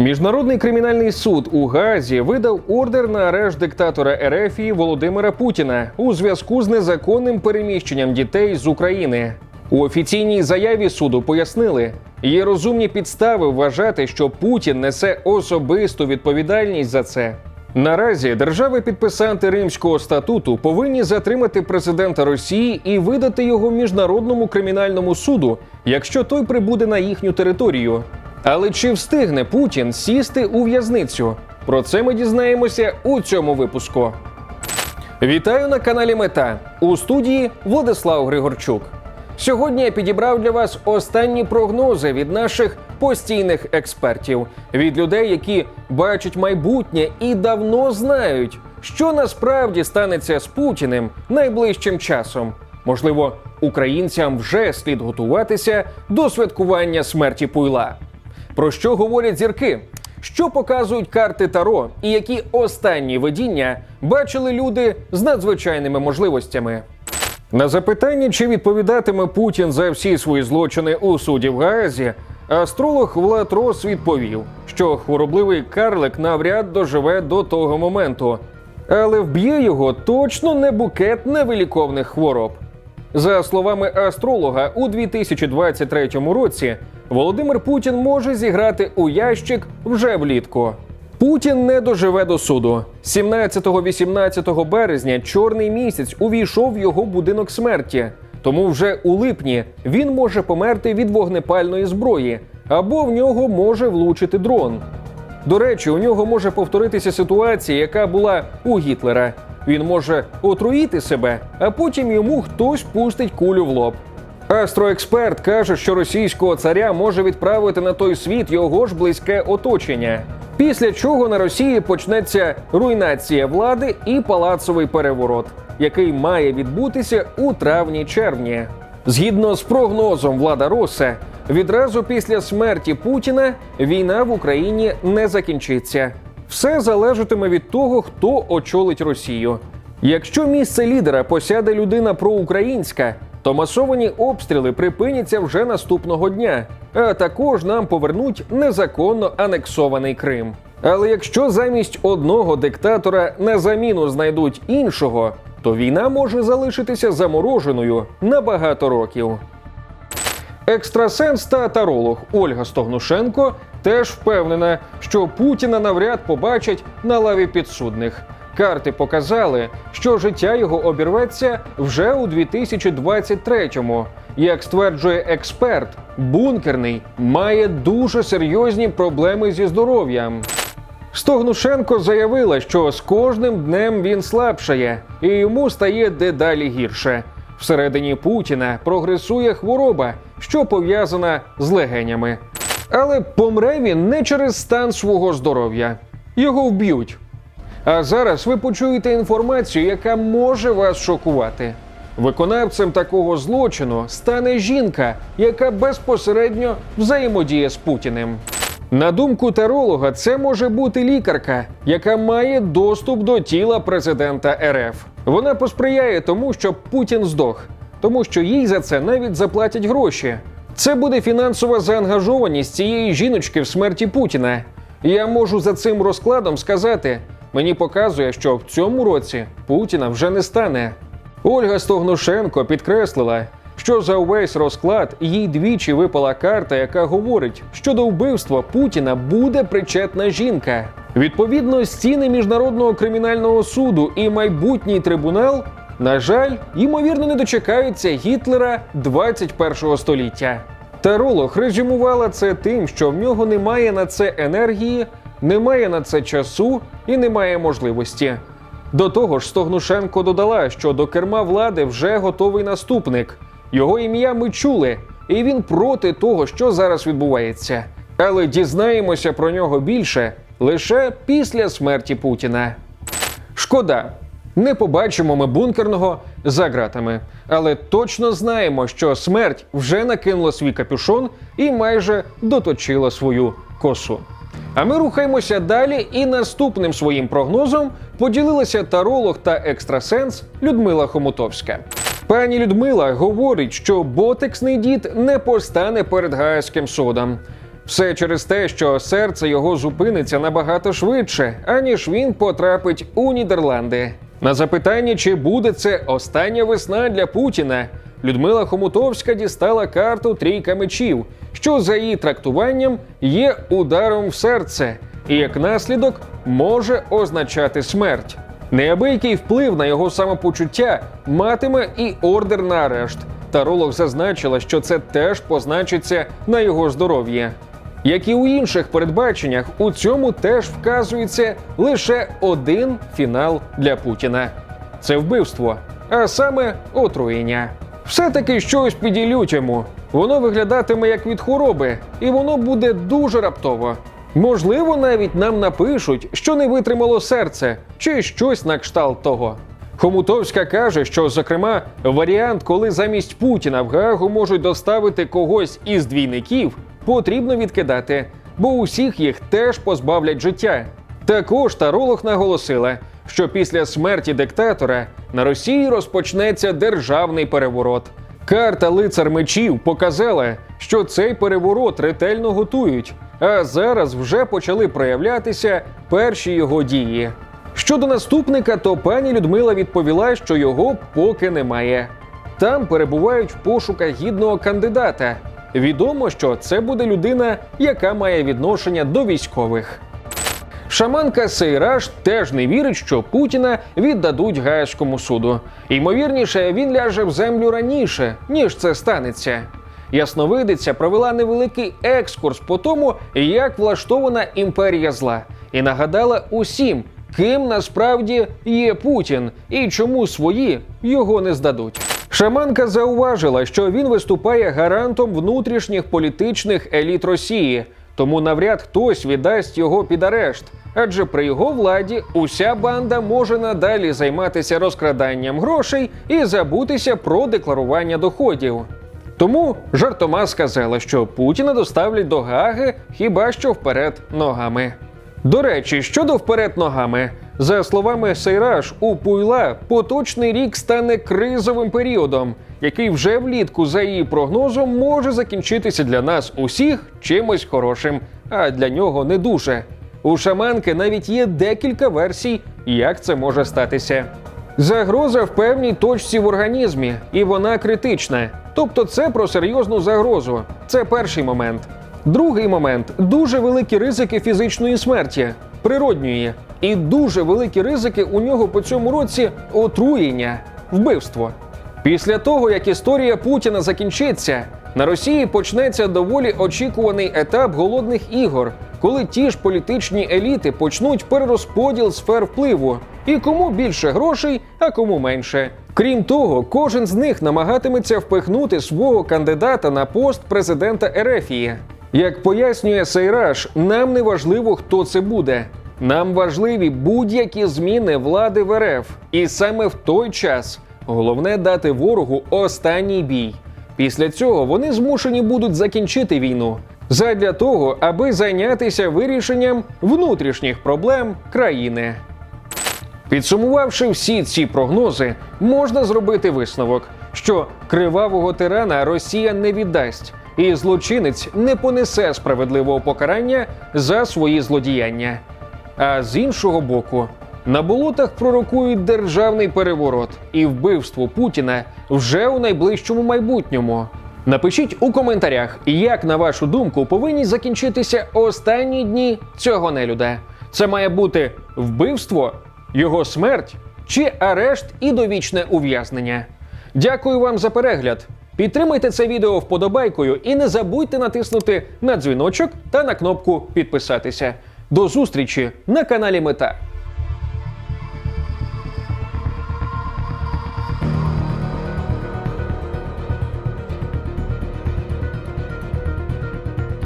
Міжнародний кримінальний суд у Гаазі видав ордер на арешт диктатора Ерефії Володимира Путіна у зв'язку з незаконним переміщенням дітей з України. У офіційній заяві суду пояснили, є розумні підстави вважати, що Путін несе особисту відповідальність за це. Наразі держави-підписанти Римського статуту повинні затримати президента Росії і видати його міжнародному кримінальному суду, якщо той прибуде на їхню територію. Але чи встигне Путін сісти у в'язницю? Про це ми дізнаємося у цьому випуску. Вітаю на каналі Мета у студії Владислав Григорчук. Сьогодні я підібрав для вас останні прогнози від наших постійних експертів, від людей, які бачать майбутнє і давно знають, що насправді станеться з Путіним найближчим часом. Можливо, українцям вже слід готуватися до святкування смерті Пуйла. Про що говорять зірки? Що показують карти Таро, і які останні видіння бачили люди з надзвичайними можливостями? На запитання, чи відповідатиме Путін за всі свої злочини у суді в Гаазі, астролог Влад Рос відповів, що хворобливий карлик навряд доживе до того моменту, але вб'є його точно не букет невиліковних хвороб. За словами астролога, у 2023 році Володимир Путін може зіграти у ящик вже влітку. Путін не доживе до суду. 17-18 березня чорний місяць увійшов в його будинок смерті. Тому вже у липні він може померти від вогнепальної зброї, або в нього може влучити дрон. До речі, у нього може повторитися ситуація, яка була у Гітлера. Він може отруїти себе, а потім йому хтось пустить кулю в лоб. Астроексперт каже, що російського царя може відправити на той світ його ж близьке оточення. Після чого на Росії почнеться руйнація влади і палацовий переворот, який має відбутися у травні-червні. Згідно з прогнозом влада Роса, відразу після смерті Путіна війна в Україні не закінчиться. Все залежатиме від того, хто очолить Росію. Якщо місце лідера посяде людина проукраїнська, то масовані обстріли припиняться вже наступного дня, а також нам повернуть незаконно анексований Крим. Але якщо замість одного диктатора на заміну знайдуть іншого, то війна може залишитися замороженою на багато років. Екстрасенс та таролог Ольга Стогнушенко теж впевнена, що Путіна навряд побачать на лаві підсудних. Карти показали, що життя його обірветься вже у 2023-му. Як стверджує експерт, бункерний має дуже серйозні проблеми зі здоров'ям. Стогнушенко заявила, що з кожним днем він слабшає і йому стає дедалі гірше. Всередині Путіна прогресує хвороба, що пов'язана з легенями. Але помре він не через стан свого здоров'я. Його вб'ють. А зараз ви почуєте інформацію, яка може вас шокувати. Виконавцем такого злочину стане жінка, яка безпосередньо взаємодіє з Путіним. На думку таролога, це може бути лікарка, яка має доступ до тіла президента РФ. Вона посприяє тому, щоб Путін здох, тому що їй за це навіть заплатять гроші. Це буде фінансова заангажованість цієї жіночки в смерті Путіна. Я можу за цим розкладом сказати: мені показує, що в цьому році Путіна вже не стане. Ольга Стогнушенко підкреслила, що за увесь розклад їй двічі випала карта, яка говорить, що до вбивства Путіна буде причетна жінка. Відповідно, стіни міжнародного кримінального суду і майбутній трибунал, на жаль, ймовірно, не дочекаються Гітлера 21 століття. Таролог резюмувала це тим, що в нього немає на це енергії, немає на це часу і немає можливості. До того ж, Стогнушенко додала, що до керма влади вже готовий наступник. Його ім'я ми чули, і він проти того, що зараз відбувається. Але дізнаємося про нього більше лише після смерті Путіна. Шкода, не побачимо ми бункерного за ґратами, але точно знаємо, що смерть вже накинула свій капюшон і майже доточила свою косу. А ми рухаємося далі, і наступним своїм прогнозом поділилася таролог та екстрасенс Людмила Хомутовська. Пані Людмила говорить, що ботексний дід не постане перед Гаазьким судом. Все через те, що серце його зупиниться набагато швидше, аніж він потрапить у Нідерланди. На запитання, чи буде це остання весна для Путіна, Людмила Хомутовська дістала карту трійка мечів, що за її трактуванням є ударом в серце, і як наслідок може означати смерть. Неабиякий вплив на його самопочуття матиме і ордер на арешт. Таролог зазначила, що це теж позначиться на його здоров'ї. Як і у інших передбаченнях, у цьому теж вказується лише один фінал для Путіна це вбивство, а саме отруєння. Все-таки щось піділють. Воно виглядатиме як від хвороби, і воно буде дуже раптово. Можливо, навіть нам напишуть, що не витримало серце, чи щось на кшталт того. Хомутовська каже, що, зокрема, варіант, коли замість Путіна в Гаагу можуть доставити когось із двійників, потрібно відкидати, бо усіх їх теж позбавлять життя. Також таролог наголосила, що після смерті диктатора на Росії розпочнеться державний переворот. Карта лицар мечів показала, що цей переворот ретельно готують, а зараз вже почали проявлятися перші його дії. Щодо наступника, то пані Людмила відповіла, що його поки немає. Там перебувають в пошуках гідного кандидата. Відомо, що це буде людина, яка має відношення до військових. Шаманка Сейраж теж не вірить, що Путіна віддадуть Гаазькому суду. Ймовірніше, він ляже в землю раніше, ніж це станеться. Ясновидиця провела невеликий екскурс по тому, як влаштована імперія зла, і нагадала усім, ким насправді є Путін і чому свої його не здадуть. Шаманка зауважила, що він виступає гарантом внутрішніх політичних еліт Росії, тому навряд хтось віддасть його під арешт. Адже при його владі уся банда може надалі займатися розкраданням грошей і забутися про декларування доходів. Тому жартома сказала, що Путіна доставлять до Гаги хіба що вперед ногами. До речі, щодо вперед ногами, за словами Сейраж, у Пуйла поточний рік стане кризовим періодом, який вже влітку, за її прогнозом, може закінчитися для нас усіх чимось хорошим, а для нього не дуже. У шаманки навіть є декілька версій, як це може статися. Загроза в певній точці в організмі, і вона критична. Тобто, це про серйозну загрозу. Це перший момент. Другий момент дуже великі ризики фізичної смерті, природньої, і дуже великі ризики у нього по цьому році отруєння, вбивство. Після того, як історія Путіна закінчиться, на Росії почнеться доволі очікуваний етап голодних ігор, коли ті ж політичні еліти почнуть перерозподіл сфер впливу, і кому більше грошей, а кому менше. Крім того, кожен з них намагатиметься впихнути свого кандидата на пост президента Ерефії. Як пояснює Сейраж, нам не важливо, хто це буде. Нам важливі будь-які зміни влади в РФ. І саме в той час головне дати ворогу останній бій. Після цього вони змушені будуть закінчити війну задля того, аби зайнятися вирішенням внутрішніх проблем країни. Підсумувавши всі ці прогнози, можна зробити висновок, що кривавого тирана Росія не віддасть, і злочинець не понесе справедливого покарання за свої злодіяння. А з іншого боку, на болотах пророкують державний переворот і вбивство Путіна вже у найближчому майбутньому. Напишіть у коментарях, як на вашу думку повинні закінчитися останні дні цього нелюда. Це має бути вбивство, його смерть чи арешт і довічне ув'язнення. Дякую вам за перегляд. Підтримайте це відео вподобайкою і не забудьте натиснути на дзвіночок та на кнопку підписатися. До зустрічі на каналі Мета.